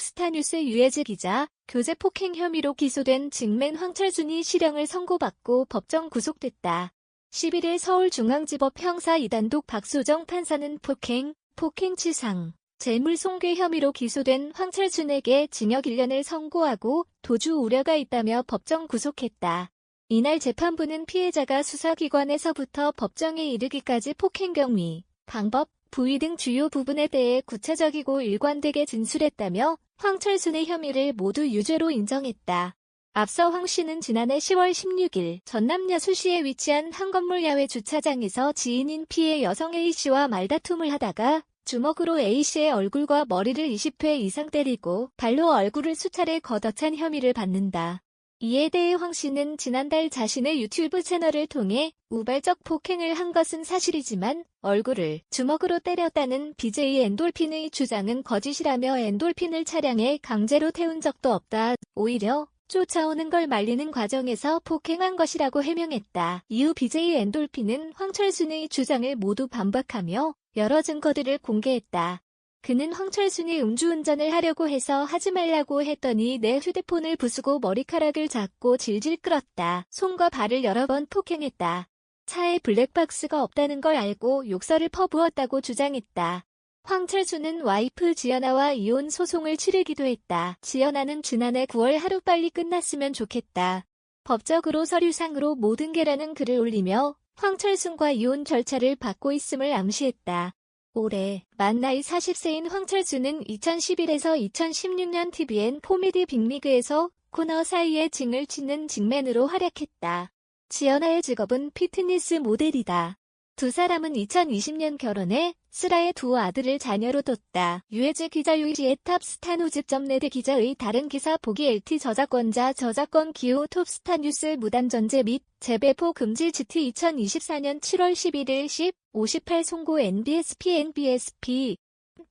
톱스타뉴스 유해즈 기자, 교제 폭행 혐의로 기소된 직맨 황철준이 실형을 선고받고 법정 구속됐다. 11일 서울중앙지법 형사 2단독 박소정 판사는 폭행, 폭행치상, 재물 손괴 혐의로 기소된 황철준에게 징역 1년을 선고하고 도주 우려가 있다며 법정 구속했다. 이날 재판부는 피해자가 수사기관에서부터 법정에 이르기까지 폭행 경위, 방법, 부위 등 주요 부분에 대해 구체적이고 일관되게 진술했다며 황철순의 혐의를 모두 유죄로 인정했다. 앞서 황 씨는 지난해 10월 16일 전남 여수시에 위치한 한 건물 야외 주차장에서 지인인 피해 여성 A씨와 말다툼을 하다가 주먹으로 A씨의 얼굴과 머리를 20회 이상 때리고 발로 얼굴을 수차례 걷어찬 혐의를 받는다. 이에 대해 황 씨는 지난달 자신의 유튜브 채널을 통해 우발적 폭행을 한 것은 사실이지만 얼굴을 주먹으로 때렸다는 BJ 엔돌핀의 주장은 거짓이라며 엔돌핀을 차량에 강제로 태운 적도 없다. 오히려 쫓아오는 걸 말리는 과정에서 폭행한 것이라고 해명했다. 이후 BJ 엔돌핀은 황철순의 주장을 모두 반박하며 여러 증거들을 공개했다. 그는 황철순이 음주운전을 하려고 해서 하지 말라고 했더니 내 휴대폰을 부수고 머리카락을 잡고 질질 끌었다. 손과 발을 여러 번 폭행했다. 차에 블랙박스가 없다는 걸 알고 욕설을 퍼부었다고 주장했다. 황철수는 와이프 지연아와 이혼 소송을 치르기도 했다. 지연아는 지난해 9월 하루빨리 끝났으면 좋겠다. 법적으로 서류상으로 모든 게라는 글을 올리며 황철순과 이혼 절차를 받고 있음을 암시했다. 올해 만 나이 40세인 황철수는 2011에서 2016년 TVN 코미디 빅리그에서 코너 사이에 징을 치는 징맨으로 활약했다. 지연아의 직업은 피트니스 모델이다. 두 사람은 2020년 결혼해 슬아의 두 아들을 자녀로 뒀다. 유해즈 기자 유이지의 탑스타뉴즈.net 기자의 다른 기사 보기 LT 저작권자 저작권 기호 톱스타 뉴스 무단전제 및 재배포 금지 GT 2024년 7월 11일 10, 58 송고 NBSP NBSP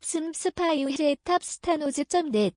슴스파 유해즈의 탑스타뉴즈.net